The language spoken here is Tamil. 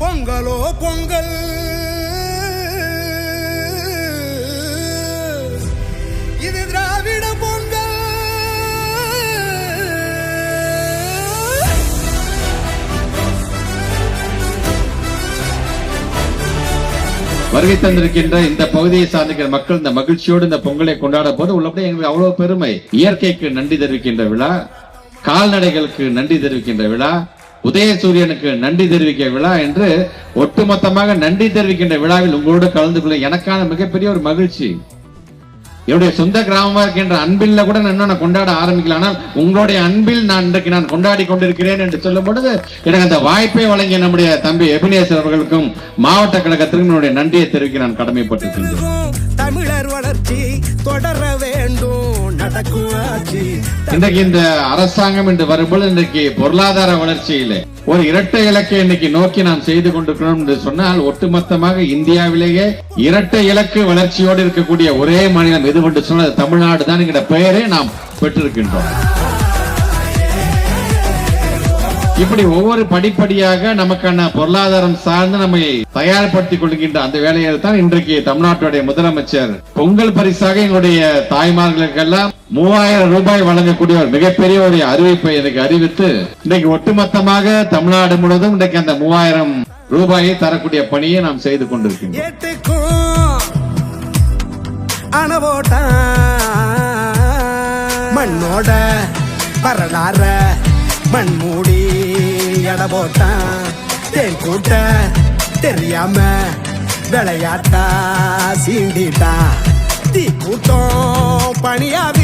பொங்கலோ பொங்கல். இது திராவிட பொங்கல். வருகை தந்திருக்கின்ற இந்த பகுதியை சார்ந்திருக்கிற மக்கள் இந்த மகிழ்ச்சியோடு இந்த பொங்கலை கொண்டாட போது உள்ளபடி எங்களுக்கு அவ்வளவு பெருமை. இயற்கைக்கு நன்றி தெரிவிக்கின்ற விழா கால்நடைகளுக்கு நன்றி தெரிவிக்கின்ற விழா உதயசூரியனுக்கு நன்றி தெரிவிக்க விழா என்று ஒட்டுமொத்தமாக நன்றி தெரிவிக்கின்ற விழாவில் உங்களோடு கலந்து கொள்ள எனக்கான மிகப்பெரிய ஒரு மகிழ்ச்சி. என்னுடைய சொந்த கிராமமா இருக்கின்ற அன்பில்ல கூட நான் இன்னும் கொண்டாட ஆரம்பிக்கல. ஆனால் உங்களுடைய அன்பில் நான் இன்றைக்கு நான் கொண்டாடி கொண்டிருக்கிறேன் என்று சொல்லும் பொழுது எனக்கு அந்த வாய்ப்பை வழங்கிய நம்முடைய தம்பி எபினேசர் அவர்களுக்கும் மாவட்ட கழகத்திற்கும் என்னுடைய நன்றியை தெரிவிக்க நான் கடமைப்பட்டிருக்கின்றேன். தமிழர் வளர்ச்சி தொடர வேண்டும். நடக்கும் ஆட்சி இன்றைக்கு இந்த அரசாங்கம் என்று வரும்போது இன்றைக்கு பொருளாதார வளர்ச்சியில ஒரு இரட்டை இலக்கை இன்னைக்கு நோக்கி நாம் செய்து கொண்டிருக்கிறோம் என்று சொன்னால் ஒட்டுமொத்தமாக இந்தியாவிலேயே இரட்டை இலக்கு வளர்ச்சியோடு இருக்கக்கூடிய ஒரே மாநிலம் எது என்று சொன்னால் தமிழ்நாடு தான் என்கிற பெயரை நாம் பெற்றிருக்கின்றோம். இப்படி ஒவ்வொரு படிப்படியாக நமக்கான பொருளாதாரம் சார்ந்து நம்மை தயார்படுத்திக் கொள்கின்ற அந்த வேலையை தான் இன்றைக்கு தமிழ்நாட்டுடைய முதலமைச்சர். பொங்கல் பரிசாக எங்களுடைய தாய்மார்களுக்கெல்லாம் மூவாயிரம் ரூபாய் வழங்கக்கூடிய ஒரு மிகப்பெரிய ஒரு அறிவிப்பை எனக்கு அறிவித்து இன்றைக்கு ஒட்டுமொத்தமாக தமிழ்நாடு முழுவதும் இன்றைக்கு அந்த மூவாயிரம் ரூபாயை தரக்கூடிய பணியை நாம் செய்து கொண்டிருக்கின்றோம். மண்ணோட வரலாற மண் மூடி எட போட்டான். தேன் கூட்ட தெரியாம விளையாட்டா சீண்டிட்டான். தீ கூட்டம் பணியாது